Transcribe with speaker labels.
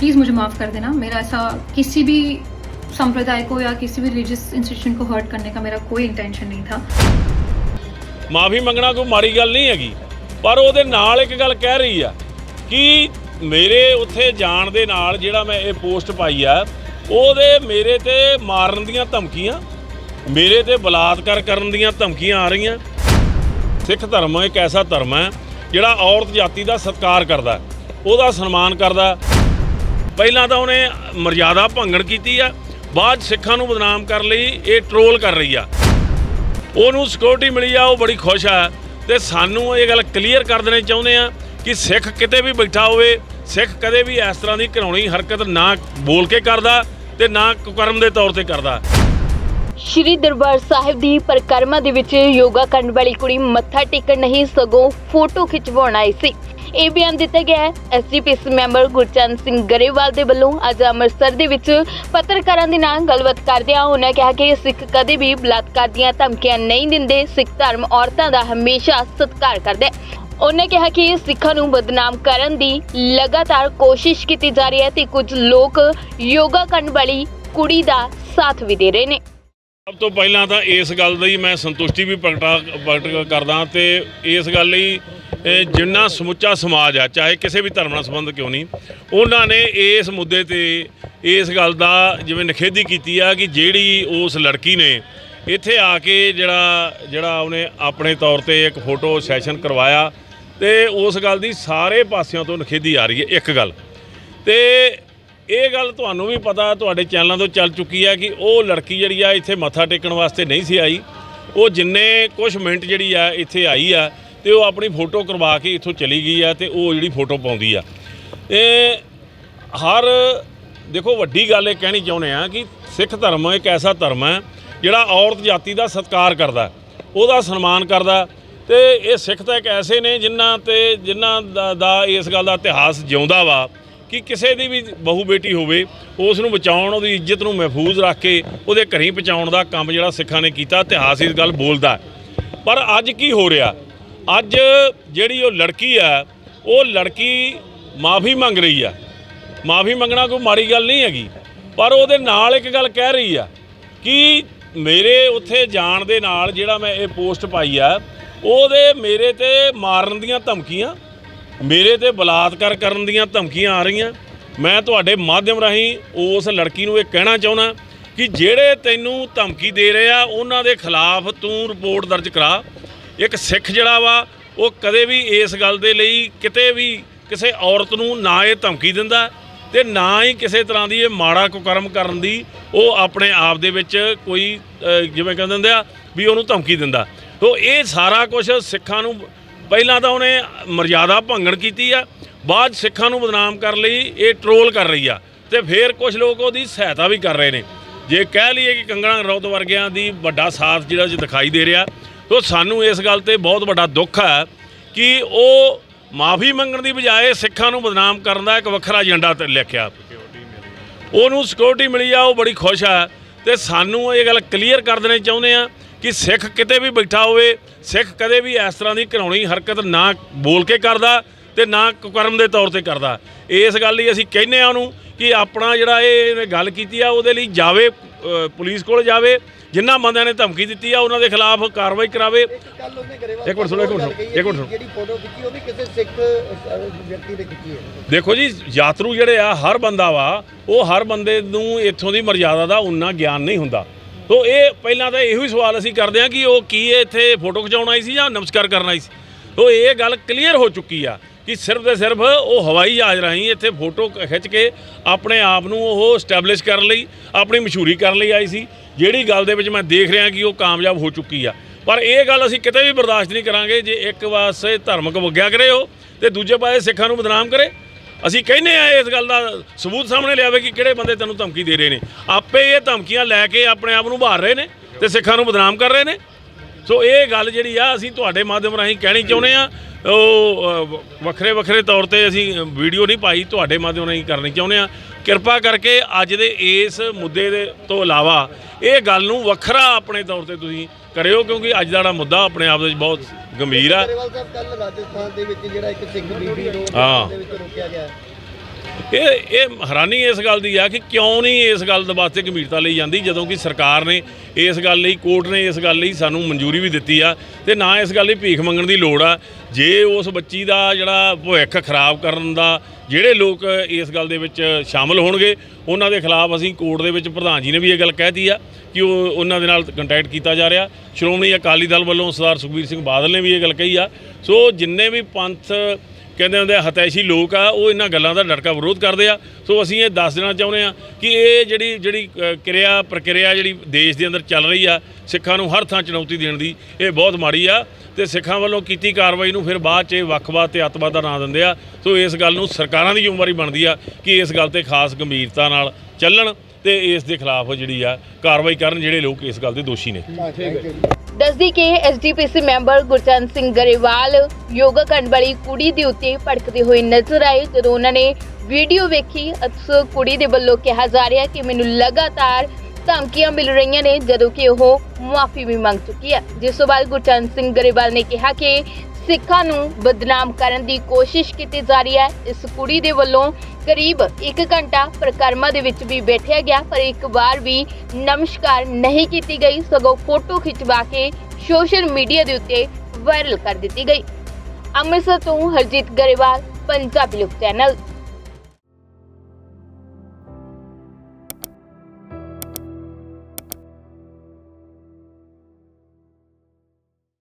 Speaker 1: Please मुझे माफ़ कर देना मेरा ऐसा किसी भी संप्रदाय को या किसी भी रिलीजियस इंस्टीट्यूशन को हर्ट करने का मेरा कोई इंटेंशन नहीं था
Speaker 2: ਮਾਫੀ ਮੰਗਣਾ ਕੋਈ ਮਾੜੀ ਗੱਲ ਨਹੀਂ ਹੈਗੀ ਪਰ ਉਹਦੇ ਨਾਲ ਇੱਕ ਗੱਲ ਕਹਿ ਰਹੀ ਆ ਕਿ ਮੇਰੇ ਉੱਥੇ ਜਾਣ ਦੇ ਨਾਲ ਜਿਹੜਾ ਮੈਂ ਇਹ ਪੋਸਟ ਪਾਈ ਆ ਉਹਦੇ ਮੇਰੇ ਤੇ ਮਾਰਨ ਦੀਆਂ ਧਮਕੀਆਂ ਮੇਰੇ ਤੇ ਬਲਾਤਕਾਰ ਕਰਨ ਦੀਆਂ ਧਮਕੀਆਂ ਆ ਰਹੀਆਂ ਸਿੱਖ ਧਰਮ ਇੱਕ ਐਸਾ ਧਰਮ ਹੈ ਜਿਹੜਾ ਔਰਤ ਜਾਤੀ ਦਾ ਸਤਿਕਾਰ ਕਰਦਾ ਹੈ, ਉਹਦਾ ਸਨਮਾਨ ਕਰਦਾ ਹੈ। ਪਹਿਲਾਂ ਤਾਂ ਉਹਨੇ ਮਰਜ਼ਾਦਾ ਭੰਗਣ ਕੀਤੀ ਆ, ਬਾਅਦ ਸਿੱਖਾਂ ਨੂੰ ਬਦਨਾਮ ਕਰਨ ਲਈ, ਇਹ ਟਰੋਲ ਕਰ ਰਹੀ ਆ। ਉਹਨੂੰ ਸਿਕਿਉਰਿਟੀ ਮਿਲੀ ਆ, ਉਹ ਬੜੀ ਖੁਸ਼ ਆ ਤੇ ਸਾਨੂੰ ਇਹ ਗੱਲ ਕਲੀਅਰ ਕਰ ਦੇਣੀ ਚਾਹੁੰਦੇ ਆ ਕਿ ਸਿੱਖ ਕਿਤੇ ਵੀ ਬੈਠਾ ਹੋਵੇ, ਸਿੱਖ ਕਦੇ ਵੀ ਇਸ ਤਰ੍ਹਾਂ ਦੀ ਘਿਨਾਉਣੀ ਹਰਕਤ ਨਾ ਬੋਲ ਕੇ ਕਰਦਾ ਤੇ ਨਾ ਕੁਕਰਮ ਦੇ ਤੌਰ ਤੇ ਕਰਦਾ।
Speaker 3: ਸ਼੍ਰੀ ਦਰਬਾਰ ਸਾਹਿਬ ਦੀ ਪਰਿਕਰਮਾ ਦੇ ਵਿੱਚ ਯੋਗਾ ਕਰਨ ਵਾਲੀ ਕੁੜੀ ਮੱਥਾ ਟੇਕਣ ਨਹੀਂ ਸਗੋਂ ਫੋਟੋ ਖਿਚਵਾਉਣ ਆਈ ਸੀ। ਇਹ ਬਿਆਨ ਦਿੱਤਾ ਗਿਆ ਹੈ। ਐਸਜੀਪੀਸੀ ਮੈਂਬਰ ਗੁਰਚੰਦ ਸਿੰਘ ਗਰੇਵਾਲ ਦੇ ਵੱਲੋਂ ਅੱਜ ਅੰਮ੍ਰਿਤਸਰ ਦੇ ਵਿੱਚ ਪੱਤਰਕਾਰਾਂ ਦੇ ਨਾਲ ਗੱਲਬਾਤ ਕਰਦਿਆਂ ਉਹਨਾਂ ਕਿਹਾ ਕਿ ਸਿੱਖ ਕਦੇ ਵੀ ਬਲਾਤਕਾਰ ਦੀਆਂ ਧਮਕੀਆਂ ਨਹੀਂ ਦਿੰਦੇ। ਸਿੱਖ ਧਰਮ ਔਰਤਾਂ ਦਾ ਹਮੇਸ਼ਾ ਸਤਿਕਾਰ ਕਰਦਾ। ਹੈ ਉਹਨੇ ਕਿਹਾ ਕਿ ਸਿੱਖਾਂ ਨੂੰ ਬਦਨਾਮ ਕਰਨ ਦੀ ਲਗਾਤਾਰ ਕੋਸ਼ਿਸ਼ ਕੀਤੀ ਜਾ ਰਹੀ ਹੈ ਤੇ ਕੁਝ ਲੋਕ ਯੋਗਾ ਕਰਨ ਵਾਲੀ ਕੁੜੀ ਦਾ ਸਾਥ ਵੀ ਦੇ ਰਹੇ ਨੇ।
Speaker 2: ਸਭ ਤੋਂ ਪਹਿਲਾਂ ਤਾਂ ਇਸ ਗੱਲ ਲਈ ਮੈਂ ਸੰਤੁਸ਼ਟੀ ਵੀ ਪ੍ਰਗਟਾ ਪ੍ਰਗਟ ਕਰਦਾ ਤੇ ਇਸ ਗੱਲ ਲਈ ਜਿੰਨਾ ਸਮੁੱਚਾ ਸਮਾਜ ਆ, ਚਾਹੇ ਕਿਸੇ ਵੀ ਧਰਮ ਨਾਲ ਸੰਬੰਧ ਕਿਉਂ ਨਹੀਂ, ਉਹਨਾਂ ਨੇ ਇਸ ਮੁੱਦੇ ਤੇ ਇਸ ਗੱਲ ਦਾ ਜਿਵੇਂ ਨਿਖੇਧੀ ਕੀਤੀ ਆ ਕਿ ਜਿਹੜੀ ਉਸ ਲੜਕੀ ਨੇ ਇੱਥੇ ਆ ਕੇ ਜਿਹੜਾ ਜਿਹੜਾ ਉਹਨੇ ਆਪਣੇ ਤੌਰ ਤੇ ਇੱਕ ਫੋਟੋ ਸੈਸ਼ਨ ਕਰਵਾਇਆ ਤੇ ਉਸ ਗੱਲ ਦੀ ਸਾਰੇ ਪਾਸਿਆਂ ਤੋਂ ਨਿਖੇਧੀ ਆ ਰਹੀ ਹੈ, ਇੱਕ ਗੱਲ। ਤੇ ਇਹ ਗੱਲ ਤੁਹਾਨੂੰ ਵੀ ਪਤਾ, ਤੁਹਾਡੇ ਚੈਨਲਾਂ ਤੋਂ ਚੱਲ ਚੁੱਕੀ ਹੈ ਕਿ ਉਹ ਲੜਕੀ ਜਿਹੜੀ ਆ, ਇੱਥੇ ਮੱਥਾ ਟੇਕਣ ਵਾਸਤੇ ਨਹੀਂ ਸੀ ਆਈ। ਉਹ ਜਿੰਨੇ ਕੁਝ ਮਿੰਟ ਜਿਹੜੀ ਆ, ਇੱਥੇ ਆਈ ਆ ਤੇ ਉਹ ਆਪਣੀ ਫੋਟੋ ਕਰਵਾ ਕੇ ਇੱਥੋਂ ਚਲੀ ਗਈ ਆ ਤੇ ਉਹ ਜਿਹੜੀ ਫੋਟੋ ਪਾਉਂਦੀ ਆ। ਇਹ ਹਰ, ਦੇਖੋ ਵੱਡੀ ਗੱਲ ਇਹ ਕਹਿਣੀ ਚਾਹੁੰਦੇ ਆ ਕਿ ਸਿੱਖ ਧਰਮ ਇੱਕ ਐਸਾ ਧਰਮ ਹੈ ਜਿਹੜਾ ਔਰਤ ਜਾਤੀ ਦਾ ਸਤਿਕਾਰ ਕਰਦਾ, ਉਹਦਾ ਸਨਮਾਨ ਕਰਦਾ ਹੈ ਤੇ ਇਹ ਸਿੱਖ ਤਾਂ ਇੱਕ ਐਸੇ ਨੇ ਜਿਨ੍ਹਾਂ ਤੇ, ਜਿਨ੍ਹਾਂ ਦਾ- ਦਾ ਇਸ ਗੱਲ ਦਾ ਇਤਿਹਾਸ ਜਿਉਂਦਾ ਵਾ। ਕਿ ਕਿਸੇ ਦੀ ਵੀ ਬਹੂ ਬੇਟੀ ਹੋਵੇ, ਉਸ ਨੂੰ ਬਚਾਉਣ, ਉਹਦੀ ਇੱਜ਼ਤ ਨੂੰ ਮਹਿਫੂਜ਼ ਰੱਖ ਕੇ ਉਹਦੇ ਘਰੀਂ ਪਹੁੰਚਾਉਣ ਦਾ ਕੰਮ ਜਿਹੜਾ ਸਿੱਖਾਂ ਨੇ ਕੀਤਾ, ਇਤਿਹਾਸ ਇਸ ਗੱਲ ਬੋਲਦਾ ਪਰ ਅੱਜ ਕੀ ਹੋ ਰਿਹਾ? ਅੱਜ ਜਿਹੜੀ ਉਹ ਲੜਕੀ ਆ, ਉਹ ਲੜਕੀ ਮਾਫੀ ਮੰਗ ਰਹੀ ਆ। ਮਾਫੀ ਮੰਗਣਾ ਕੋਈ ਮਾੜੀ ਗੱਲ ਨਹੀਂ ਹੈਗੀ। ਪਰ ਉਹਦੇ ਨਾਲ ਇੱਕ ਗੱਲ ਕਹਿ ਰਹੀ ਆ ਕਿ ਮੇਰੇ ਉੱਥੇ ਜਾਣ ਦੇ ਨਾਲ ਜਿਹੜਾ ਮੈਂ ਇਹ ਪੋਸਟ ਪਾਈ ਆ, ਉਹਦੇ ਮੇਰੇ ਤੇ ਮਾਰਨ ਦੀਆਂ ਧਮਕੀਆਂ ਮੇਰੇ ਤੇ ਬਲਾਤਕਾਰ ਕਰਨ ਦੀਆਂ ਧਮਕੀਆਂ ਆ ਰਹੀਆਂ। ਮੈਂ ਤੁਹਾਡੇ ਮਾਧਿਅਮ ਰਾਹੀਂ ਉਸ ਲੜਕੀ ਨੂੰ ਇਹ ਕਹਿਣਾ ਚਾਹੁੰਦਾ ਕਿ ਜਿਹੜੇ ਤੈਨੂੰ ਧਮਕੀ ਦੇ ਰਹੇ ਆ, ਉਹਨਾਂ ਦੇ ਖਿਲਾਫ ਤੂੰ ਰਿਪੋਰਟ ਦਰਜ ਕਰਾ। ਇੱਕ ਸਿੱਖ ਜਿਹੜਾ ਵਾ, ਉਹ ਕਦੇ ਵੀ ਇਸ ਗੱਲ ਦੇ ਲਈ ਕਿਤੇ ਵੀ ਕਿਸੇ ਔਰਤ ਨੂੰ ਨਾ ਇਹ ਧਮਕੀ ਦਿੰਦਾ ਤੇ ਨਾ ਹੀ ਕਿਸੇ ਤਰ੍ਹਾਂ ਦੀ ਇਹ ਮਾੜਾ ਕੁਕਰਮ ਕਰਨ ਦੀ ਉਹ ਆਪਣੇ ਆਪ ਦੇ ਵਿੱਚ ਕੋਈ ਜਿਵੇਂ ਕਹਿੰਦੇ ਹੁੰਦੇ ਆ ਵੀ ਉਹਨੂੰ ਧਮਕੀ ਦਿੰਦਾ। ਤੋ ਇਹ ਸਾਰਾ ਕੁਝ ਸਿੱਖਾਂ ਨੂੰ ਪਹਿਲਾਂ ਤਾਂ ਉਹਨੇ ਮਰਜ਼ਾਦਾ ਭੰਗਣ ਕੀਤੀ ਆ, ਬਾਅਦ 'ਚ ਸਿੱਖਾਂ ਨੂੰ ਬਦਨਾਮ ਕਰਨ ਲਈ, ਇਹ ਟਰੋਲ ਕਰ ਰਹੀ ਆ, ਤੇ ਫਿਰ ਕੁਝ ਲੋਕ ਉਹਦੀ ਸਹਾਇਤਾ ਵੀ ਕਰ ਰਹੇ ਨੇ। ਜੇ ਕਹਿ ਲਈਏ ਕਿ ਕੰਗਣਾ ਰੌਤ ਵਰਗਿਆਂ ਦੀ ਵੱਡਾ ਸਾਥ ਜਿਹੜਾ ਜੀ ਦਿਖਾਈ ਦੇ ਰਿਹਾ, ਤੋ ਸਾਨੂੰ ਇਸ ਗੱਲ ਤੇ ਬਹੁਤ ਵੱਡਾ ਦੁੱਖ ਹੈ ਕਿ ਉਹ ਮਾਫੀ ਮੰਗਣ ਦੀ ਬਜਾਏ ਸਿੱਖਾਂ ਨੂੰ ਬਦਨਾਮ ਕਰਨ ਦਾ ਇੱਕ ਵੱਖਰਾ ਏਜੰਡਾ ਤੇ ਲਿਖਿਆ। ਉਹਨੂੰ ਸਿਕਿਉਰਿਟੀ ਮਿਲੀ ਆ, ਉਹ ਬੜੀ ਖੁਸ਼ ਆ, ਤੇ ਸਾਨੂੰ ਇਹ ਗੱਲ ਕਲੀਅਰ ਕਰ ਦੇਣੀ ਚਾਹੁੰਦੇ ਆ ਕਿ ਸਿੱਖ ਕਿਤੇ ਵੀ ਬੈਠਾ ਹੋਵੇ ਸਿੱਖ ਕਦੇ ਵੀ ਇਸ ਤਰ੍ਹਾਂ ਦੀ ਘਿਨਾਉਣੀ ਹਰਕਤ ਨਾ ਬੋਲ ਕੇ ਕਰਦਾ ਤੇ ਨਾ ਕੁਕਰਮ ਦੇ ਤੌਰ ਤੇ ਕਰਦਾ। ਇਸ ਗੱਲ ਲਈ ਅਸੀਂ ਕਹਿੰਨੇ ਆ ਉਹਨੂੰ ਕਿ ਆਪਣਾ ਜਿਹੜਾ ਇਹ ਇਹਨੇ ਗੱਲ ਕੀਤੀ ਆ ਉਹਦੇ ਲਈ ਜਾਵੇ ਪੁਲਿਸ ਕੋਲ ਜਾਵੇ ਜਿਨ੍ਹਾਂ ਬੰਦਿਆਂ ਨੇ ਧਮਕੀ ਦਿੱਤੀ ਆ ਉਹਨਾਂ ਦੇ ਖਿਲਾਫ ਕਾਰਵਾਈ ਕਰਾਵੇ। ਇੱਕ ਮਿੰਟ ਸੁਣੋ, ਇੱਕ ਮਿੰਟ ਸੁਣੋ, ਇੱਕ ਮਿੰਟ ਸੁਣੋ।
Speaker 4: ਜਿਹੜੀ ਫੋਟੋ ਖਿੱਚੀ ਉਹ ਵੀ ਕਿਸੇ ਸਿੱਖ ਵਿਅਕਤੀ ਨੇ ਖਿੱਚੀ ਹੈ।
Speaker 2: ਦੇਖੋ ਜੀ ਯਾਤਰੂ ਜਿਹੜੇ ਆ ਹਰ ਬੰਦਾ ਵਾ ਉਹ ਹਰ ਬੰਦੇ ਨੂੰ ਇੱਥੋਂ ਦੀ ਮਰਜ਼ਾਦਾ ਦਾ ਉਨਾ ਗਿਆਨ ਨਹੀਂ ਹੁੰਦਾ। ਸੋ ਇਹ ਪਹਿਲਾਂ ਤਾਂ ਇਹੋ ਹੀ ਸਵਾਲ ਅਸੀਂ ਕਰਦੇ ਹਾਂ ਕਿ ਉਹ ਕੀ ਇੱਥੇ ਫੋਟੋ ਖਿਚਾਉਣ ਆਈ ਸੀ ਜਾਂ ਨਮਸਕਾਰ ਕਰਨ ਆਈ ਸੀ? ਸੋ ਇਹ ਗੱਲ ਕਲੀਅਰ ਹੋ ਚੁੱਕੀ ਆ ਕਿ ਸਿਰਫ ਤੇ ਸਿਰਫ ਉਹ ਹਵਾਈ ਜਹਾਜ਼ ਰਾਹੀਂ ਇੱਥੇ ਫੋਟੋ ਖਿੱਚ ਕੇ ਆਪਣੇ ਆਪ ਨੂੰ ਉਹ ਸਟੈਬਲਿਸ਼ ਕਰਨ ਲਈ, ਆਪਣੀ ਮਸ਼ਹੂਰੀ ਕਰਨ ਲਈ ਆਈ ਸੀ। ਜਿਹੜੀ ਗੱਲ ਦੇ ਵਿੱਚ ਮੈਂ ਦੇਖ ਰਿਹਾ ਕਿ ਉਹ ਕਾਮਯਾਬ ਹੋ ਚੁੱਕੀ ਆ। ਪਰ ਇਹ ਗੱਲ ਅਸੀਂ ਕਿਤੇ ਵੀ ਬਰਦਾਸ਼ਤ ਨਹੀਂ ਕਰਾਂਗੇ ਜੇ ਇੱਕ ਪਾਸੇ ਧਰਮਕ ਵਗਿਆ ਕਰੇ ਉਹ ਤੇ ਦੂਜੇ ਪਾਸੇ ਸਿੱਖਾਂ ਨੂੰ ਬਦਨਾਮ ਕਰੇ। ਅਸੀਂ ਕਹਿੰਦੇ ਆ ਇਸ ਗੱਲ ਦਾ ਸਬੂਤ ਸਾਹਮਣੇ ਲਿਆਵੇ ਕਿ ਕਿਹੜੇ ਬੰਦੇ ਤੈਨੂੰ ਧਮਕੀ ਦੇ ਰਹੇ ਨੇ। ਆਪੇ ਇਹ ਧਮਕੀਆਂ ਲੈ ਕੇ ਆਪਣੇ ਆਪ ਨੂੰ ਭਾਰ ਰਹੇ ਨੇ ਤੇ ਸਿੱਖਾਂ ਨੂੰ ਬਦਨਾਮ ਕਰ ਰਹੇ ਨੇ। ਸੋ ਇਹ ਗੱਲ ਜਿਹੜੀ ਆ, ਅਸੀਂ ਤੁਹਾਡੇ ਮਾਧਿਅਮ ਰਾਹੀਂ ਕਹਿਣੀ ਚਾਹੁੰਦੇ ਆ। ਉਹ ਵੱਖਰੇ ਵੱਖਰੇ ਤੌਰ ਤੇ ਅਸੀਂ ਵੀਡੀਓ ਨਹੀਂ ਪਾਈ, ਤੁਹਾਡੇ ਮਾਧਿਅਮ ਰਾਹੀਂ ਕਰਨੀ ਚਾਹੁੰਦੇ ਆ। ਕਿਰਪਾ ਕਰਕੇ ਅੱਜ ਦੇ ਇਸ ਮੁੱਦੇ ਦੇ ਤੋਂ ਇਲਾਵਾ ਇਹ ਗੱਲ ਨੂੰ ਵੱਖਰਾ ਆਪਣੇ ਤੌਰ ਤੇ ਤੁਸੀਂ ਕਰਿਓ ਕਿਉਂਕਿ ਅੱਜ ਦਾ ਜਿਹੜਾ ਮੁੱਦਾ ਆਪਣੇ ਆਪ ਦੇ ਵਿੱਚ ਬਹੁਤ ਗੰਭੀਰ ਆ
Speaker 4: ਗਰੇਵਾਲ ਸਾਹਿਬ ਕੱਲ ਰਾਜਸਥਾਨ ਦੇ ਵਿੱਚ ਜਿਹੜਾ ਇੱਕ ਸਿੱਖ ਬੀਬੀ ਨੂੰ
Speaker 2: ਹਾਂ।
Speaker 4: ਦੇ ਵਿੱਚ ਰੋਕਿਆ ਗਿਆ ਹੈ।
Speaker 2: ਇਹ ਇਹ ਹੈਰਾਨੀ ਇਸ ਗੱਲ ਦੀ ਆ ਕਿ ਕਿਉਂ ਨਹੀਂ ਇਸ ਗੱਲ ਦੇ ਵਾਸਤੇ ਗੰਭੀਰਤਾ ਲਈ ਜਾਂਦੀ, ਜਦੋਂ ਕਿ ਸਰਕਾਰ ਨੇ ਇਸ ਗੱਲ ਲਈ, ਕੋਰਟ ਨੇ ਇਸ ਗੱਲ ਲਈ ਸਾਨੂੰ ਮਨਜ਼ੂਰੀ ਵੀ ਦਿੱਤੀ ਆ ਤੇ ਨਾ ਇਸ ਗੱਲ ਲਈ ਭੀਖ ਮੰਗਣ ਦੀ ਲੋੜ ਆ। ਜੇ ਉਸ ਬੱਚੀ ਦਾ ਜਿਹੜਾ ਭਵਿੱਖ ਖਰਾਬ ਕਰਨ ਦਾ ਜਿਹੜੇ ਲੋਕ ਇਸ ਗੱਲ ਦੇ ਵਿੱਚ ਸ਼ਾਮਲ ਹੋਣਗੇ, ਉਹਨਾਂ ਦੇ ਖਿਲਾਫ ਅਸੀਂ ਕੋਰਟ ਦੇ ਵਿੱਚ ਪ੍ਰਧਾਨ ਜੀ ਨੇ ਵੀ ਇਹ ਗੱਲ ਕਹਿਤੀ ਆ ਕਿ ਉਹ ਉਹਨਾਂ ਦੇ ਨਾਲ ਕੰਟੈਕਟ ਕੀਤਾ ਜਾ ਰਿਹਾ। ਸ਼੍ਰੋਮਣੀ ਅਕਾਲੀ ਦਲ ਵੱਲੋਂ ਸਰਦਾਰ ਸੁਖਬੀਰ ਸਿੰਘ ਬਾਦਲ ਨੇ ਵੀ ਇਹ ਗੱਲ ਕਹੀ ਆ। ਸੋ ਜਿੰਨੇ ਵੀ ਪੰਥ ਕਹਿੰਦੇ ਹੁੰਦੇ ਆ, ਹਤੈਸ਼ੀ ਲੋਕ ਆ, ਉਹ ਇਹਨਾਂ ਗੱਲਾਂ ਦਾ ਡਟਕਾ ਵਿਰੋਧ ਕਰਦੇ ਆ। ਸੋ ਅਸੀਂ ਇਹ ਦੱਸ ਦੇਣਾ ਚਾਹੁੰਦੇ ਆ ਕਿ ਇਹ ਜਿਹੜੀ ਜਿਹੜੀ ਕਿਰਿਆ, ਪ੍ਰਕਿਰਿਆ ਜਿਹੜੀ ਦੇਸ਼ ਦੇ ਅੰਦਰ ਚੱਲ ਰਹੀ ਆ, ਸਿੱਖਾਂ ਨੂੰ ਹਰ ਥਾਂ ਚੁਣੌਤੀ ਦੇਣ ਦੀ, ਇਹ ਬਹੁਤ ਮਾੜੀ ਆ। ਤੇ ਸਿੱਖਾਂ ਵੱਲੋਂ ਕੀਤੀ ਕਾਰਵਾਈ ਨੂੰ ਫਿਰ ਬਾਅਦ 'ਚ ਇਹ ਵੱਖਵਾਦ ਤੇ ਅੱਤਵਾਦ ਦਾ ਨਾਂ ਦਿੰਦੇ ਆ। ਸੋ ਇਸ ਗੱਲ ਨੂੰ ਸਰਕਾਰਾਂ ਦੀ ਜ਼ਿੰਮੇਵਾਰੀ ਬਣਦੀ ਆ ਕਿ ਇਸ ਗੱਲ ਤੇ ਖਾਸ ਗੰਭੀਰਤਾ ਨਾਲ ਚੱਲਣ ਤੇ ਇਸ ਦੇ ਖਿਲਾਫ ਜਿਹੜੀ ਆ ਕਾਰਵਾਈ ਕਰਨ ਜਿਹੜੇ ਲੋਕ ਇਸ ਗੱਲ ਦੇ ਦੋਸ਼ੀ ਨੇ।
Speaker 3: ਦੱਸਦੀ ਕਿ ਐਸਜੀਪੀਸੀ ਮੈਂਬਰ ਗੁਰਚਰਨ ਸਿੰਘ ਗਰੇਵਾਲ ਯੋਗਾ ਕਰਨ ਵਾਲੀ ਕੁੜੀ ਦੇ ਉੱਤੇ ਭੜਕਦੇ ਹੋਏ ਨਜ਼ਰ ਆਏ। ਜਦੋਂ ਉਹਨਾਂ ਨੇ ਵੀਡੀਓ ਵੇਖੀ ਉਸ ਕੁੜੀ ਦੇ ਵੱਲੋਂ ਕਿਹਾ ਜਾ ਰਿਹਾ ਕਿ ਮੈਨੂੰ ਲਗਾਤਾਰ ਧਮਕੀਆਂ ਮਿਲ ਰਹੀਆਂ ਨੇ, ਜਦੋਂ ਕਿ ਉਹ ਮੁਆਫੀ ਵੀ ਮੰਗ ਚੁੱਕੀ ਹੈ। ਜਿਸ ਤੋਂ ਬਾਅਦ ਗੁਰਚਰਨ ਸਿੰਘ ਗਰੇਵਾਲ ਨੇ ਕਿਹਾ ਕਿ ਸਿੱਖਾਂ ਨੂੰ ਬਦਨਾਮ ਕਰਨ ਦੀ ਕੋਸ਼ਿਸ਼ ਕੀਤੀ ਜਾ ਰਹੀ ਹੈ। ਇਸ ਕੁੜੀ ਦੇ ਵੱਲੋਂ ਕਰੀਬ 1 ਘੰਟਾ ਪ੍ਰਕਰਮਾ ਦੇ ਵਿੱਚ ਵੀ ਬੈਠਿਆ ਗਿਆ, ਪਰ ਇੱਕ ਵਾਰ ਵੀ ਨਮਸਕਾਰ ਨਹੀਂ ਕੀਤੀ ਗਈ, ਸਗੋਂ ਫੋਟੋ ਖਿਚਵਾ ਕੇ ਸੋਸ਼ਲ ਮੀਡੀਆ ਦੇ ਉੱਤੇ ਵਾਇਰਲ ਕਰ ਦਿੱਤੀ ਗਈ। ਅੰਮ੍ਰਿਤਸਰ ਤੋਂ ਹਰਜੀਤ ਗਰੇਵਾਲ, ਪੰਜਾਬੀ ਲੋਕ ਚੈਨਲ।